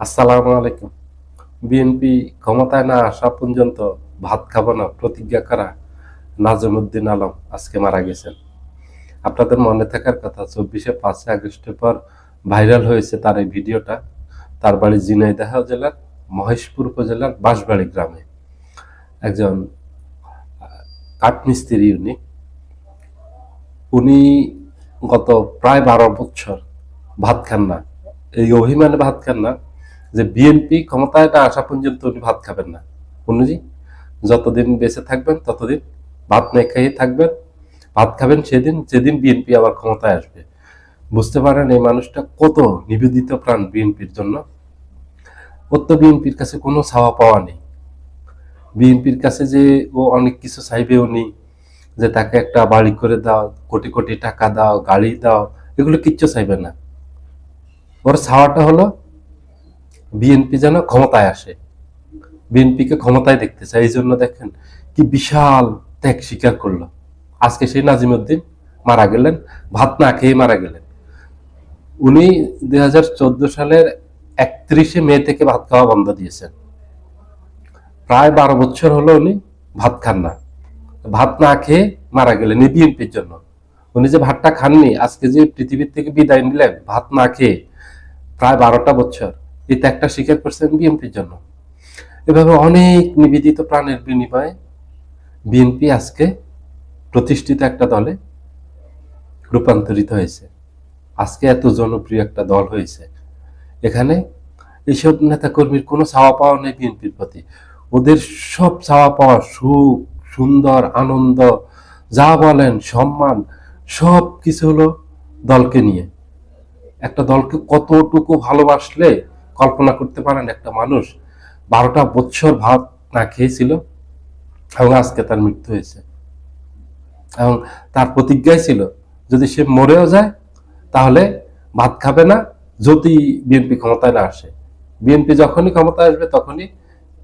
আসসালামু আলাইকুম। বিএনপি ক্ষমতায় না আসা পর্যন্ত ভাত খাব না, প্রতিজ্ঞা করা নাজমুদ্দিন আলম আজকে মারা গেছেন। আপনাদের মনে থাকার কথা, চব্বিশে পাঁচই আগস্টের পর ভাইরাল হয়েছে তার এই ভিডিওটা। তার বাড়ি ঝিনাইদহ জেলার মহেশপুর উপজেলার বাঁশবাড়ি গ্রামে। একজন কাঠমিস্ত্রি উনি উনি গত প্রায় বারো বছর ভাত খান না। এই অভিমানে ভাত খান না যে বিএনপি ক্ষমতায় না আসা পর্যন্ত উনি ভাত খাবেন না। উনি যতদিন বেঁচে থাকবেন, ততদিন ভাত না খেয়ে থাকবেন, ভাত খাবেন সেদিন, যেদিন বিএনপি আবার ক্ষমতায় আসবে। বুঝতে পারেন এই মানুষটা কত নিবেদিত প্রাণ বিএনপির জন্য। ওর তো বিএনপির কাছে কোনো ছাওয়া পাওয়া নেই। বিএনপির কাছে যে ও অনেক কিছু চাইবে উনি, যে তাকে একটা বাড়ি করে দাও, কোটি কোটি টাকা দাও, গাড়ি দাও, এগুলো কিচ্ছু চাইবে না। ওর ছাওয়াটা হলো বিএনপি যেন ক্ষমতায় আসে। বিএনপিকে ক্ষমতায় দেখতে চায়, এই জন্য দেখেন কি বিশাল ত্যাগ স্বীকার করল। আজকে সেই নাজিমুদ্দিন মারা গেলেন, ভাত না খেয়ে মারা গেলেন। উনি দুই হাজার চোদ্দ সালের একত্রিশে মে থেকে ভাত খাওয়া বন্ধ দিয়েছেন। প্রায় বারো বছর হলো উনি ভাত খান না। ভাত না খেয়ে মারা গেলেন এই বিএনপির জন্য। উনি যে ভাতটা খাননি, আজকে যে পৃথিবীর থেকে বিদায় নিলেন, ভাত না খেয়ে, প্রায় বারোটা বছর। এই ত্যাগটা স্বীকার করছেন বিএনপির জন্য। এভাবে অনেক নিবেদিত প্রাণের বিনিময়ে বিএনপি আজকে প্রতিষ্ঠিত একটা দলে রূপান্তরিত হয়েছে। আজকে এত জনপ্রিয় একটা দল হয়েছে। এখানে এইসব নেতাকর্মীর কোনো চাওয়া পাওয়া নেই বিএনপির প্রতি। ওদের সব চাওয়া পাওয়া সুখ, সুন্দর, আনন্দ, যা বলেন, সম্মান, সব কিছু হলো দলকে নিয়ে। একটা দলকে কতটুকু ভালোবাসলে কল্পনা করতে পারেন একটা মানুষ বারোটা বছর ভাত না খেয়েছিল এবং আজকে তার মৃত্যু হয়েছে। এবং তার প্রতিজ্ঞাই ছিল, যদি সে মরেও যায়, তাহলে ভাত খাবে না, যদি বিএনপি ক্ষমতায় না আসে। বিএনপি যখনই ক্ষমতায় আসবে, তখনই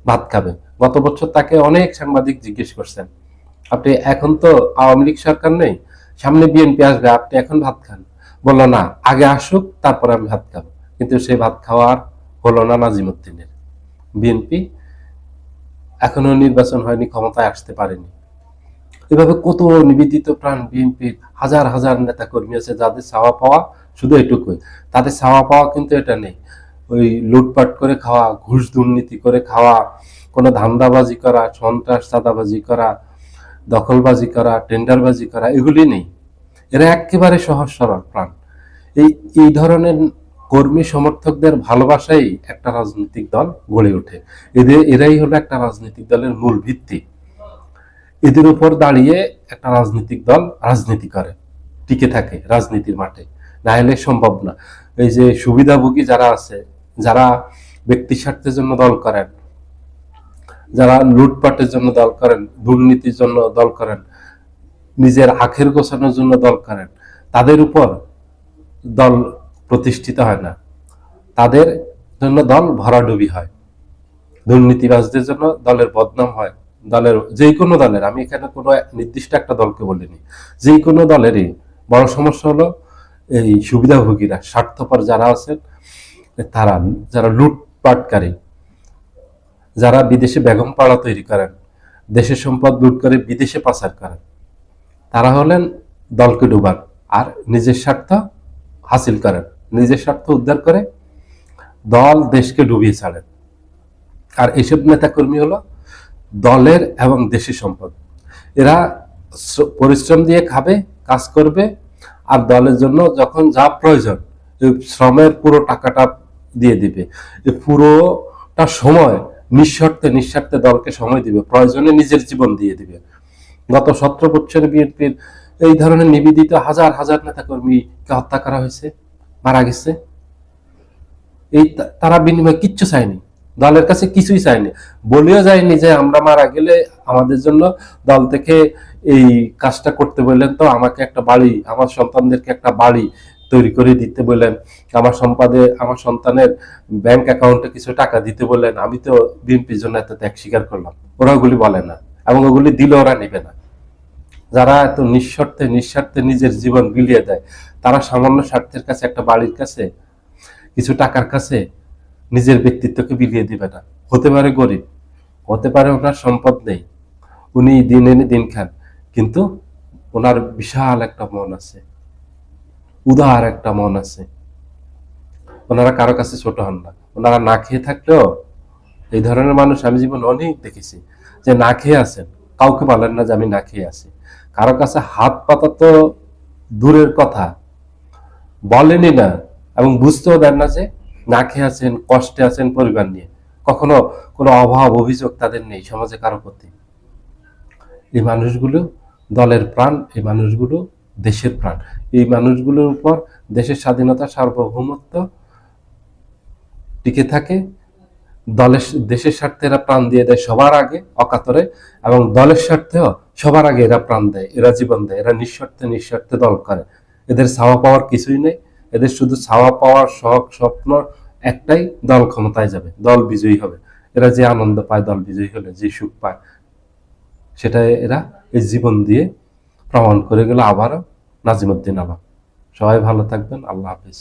ভাত খাবে। গত বছর তাকে অনেক সাংবাদিক জিজ্ঞেস করছেন, আপনি এখন তো আওয়ামী লীগ সরকার নেই, সামনে বিএনপি আসবে, আপনি এখন ভাত খান। বলল, না, আগে আসুক, তারপর আমি ভাত খাব। কিন্তু সেই ভাত খাওয়ার হলো না নাজিমুদ্দিনের। বিএনপি এখনও নির্বাচন হয়নি, ক্ষমতায় আসতে পারেনি। এভাবে কত নিবেদিত প্রাণ বিএনপির হাজার হাজার নেতা কর্মী আছে, যাদের চাওয়া পাওয়া শুধু এটুকুই। তাদের চাওয়া পাওয়া কিন্তু এটা নেই। ওই লুটপাট করে খাওয়া, ঘুষ দুর্নীতি করে খাওয়া, কোনো ধান্দাবাজি করা, সন্ত্রাস, চাঁদাবাজি করা, দখলবাজি করা, টেন্ডারবাজি করা, এগুলি নেই। এরা একেবারে সহজ সরল প্রাণ। এই এই ধরনের কর্মী সমর্থকদের ভালোবাসাই একটা রাজনৈতিক দল গড়ে ওঠে। এদের, এরাই হলো একটা রাজনৈতিক দলের মূল ভিত্তি। এদের উপর দাঁড়িয়ে একটা রাজনৈতিক দল রাজনীতি করে, টিকে থাকে রাজনীতির মাঠে। না হলে সম্ভব না। এই যে সুবিধাভোগী যারা আছে, যারা ব্যক্তি স্বার্থের জন্য দল করেন, যারা লুটপাটের জন্য দল করেন, দুর্নীতির জন্য দল করেন, নিজের আখের গোছানোর জন্য দল করেন, তাদের উপর দল প্রতিষ্ঠিত হয় না। তাদের জন্য দল ভরাডুবি হয়। দুর্নীতিবাজদের জন্য দলের বদনাম হয়। দলের যে কোনো দলের, আমি এখানে কোনো নির্দিষ্ট একটা দলকে বলিনি। যে কোনো দলেরই বড় সমস্যা হলো এই সুবিধাভোগীরা, স্বার্থপর যারা আছেন, তারা, যারা লুটপাটকারী, যারা বিদেশে বেগম পাড়া তৈরি করেন, দেশের সম্পদ লুট করে বিদেশে পাচার করেন, তারা হলেন দলকে ডুবান আর নিজের স্বার্থ হাসিল করেন। নিজের স্বার্থ উদ্ধার করে দল দেশকে ডুবিয়ে ছাড়েন আর এইসব নেতাকর্মী হলো দলের এবং দেশের সম্পদ। এরা পরিশ্রম দিয়ে খাবে, কাজ করবে, আর দলের জন্য যখন যা প্রয়োজন শ্রমের পুরো টাকাটা দিয়ে দিবে। পুরোটা সময় নিঃস্বার্থে নিঃস্বার্থে দলকে সময় দিবে, প্রয়োজনে নিজের জীবন দিয়ে দিবে। গত সতেরো বছরে বিএনপির এই ধরনের নিবেদিত হাজার হাজার নেতাকর্মীকে হত্যা করা হয়েছে। মারা গেছে। এই তারা বিনিময়ে কিচ্ছু চায়নি। দলের কাছে কিছুই চায়নি। বলেও যায়নি যে আমরা মারা গেলে আমাদের জন্য দল থেকে এই কাজটা করতে বললেন তো আমাকে একটা বাড়ি, আমার সন্তানদেরকে একটা বাড়ি তৈরি করে দিতে বললেন। আমার সম্পাদে, আমার সন্তানের ব্যাংক অ্যাকাউন্টে কিছু টাকা দিতে বললেন। আমি তো বিএনপির জন্য এত ত্যাগ স্বীকার করলাম। ওরা ওগুলি বলে না এবং ওগুলি দিলে ওরা নেবে না। যারা এত নিঃস্বার্থে নিঃস্বার্থে নিজের জীবন বিলিয়ে দেয়, তারা সামান্য স্বার্থের কাছে, একটা বাড়ির কাছে, কিছু টাকার কাছে নিজের ব্যক্তিত্বকে বিলিয়ে দিবে না। হতে পারে গরিব, হতে পারে ওনার সম্পদ নেই, উনি দিন এনে দিন খান, কিন্তু ওনার বিশাল একটা মন আছে, উদার একটা মন আছে। ওনারা কারও কাছে ছোট হন না। ওনারা না খেয়ে থাকলেও এই ধরনের মানুষ আমি জীবন অনেক দেখেছি যে না খেয়ে আছেন। কাউকে বলেন না যে আমি না খেয়ে আছি। কারও কাছে হাত পাতা তো দূরের কথা। বলেনি না এবং বুঝতেও দেন না যে না খেয়ে আছেন, কষ্টে আছেন পরিবার নিয়ে। কখনো কোনো অভাব, অভিযোগ তাদের নেই সমাজে কারও প্রতি। এই মানুষগুলো দলের প্রাণ, এই মানুষগুলো দেশের প্রাণ। এই মানুষগুলোর উপর দেশের স্বাধীনতা, সার্বভৌমত্ব টিকে থাকে। দলের, দেশের স্বার্থে এরা প্রাণ দিয়ে দেয় সবার আগে, অকাতরে। এবং দলের স্বার্থেও সবার আগে এরা প্রাণ দেয়, এরা জীবন দেয়, এরা নিঃস্বার্থে নিঃস্বার্থে দল করে। এদের ছাওয়া পাওয়ার কিছুই নেই, এদের শুধু ছাওয়া পাওয়ার শখ, স্বপ্ন একটাই, দল ক্ষমতায় যাবে, দল বিজয়ী হবে। এরা যে আনন্দ পায়, দল বিজয়ী হলে, যে সুখ পায়, সেটা এরা এই জীবন দিয়ে প্রমাণ করে গেল আবারও নাজিমুদ্দিন আলম। সবাই ভালো থাকবেন, আল্লাহ হাফিজ।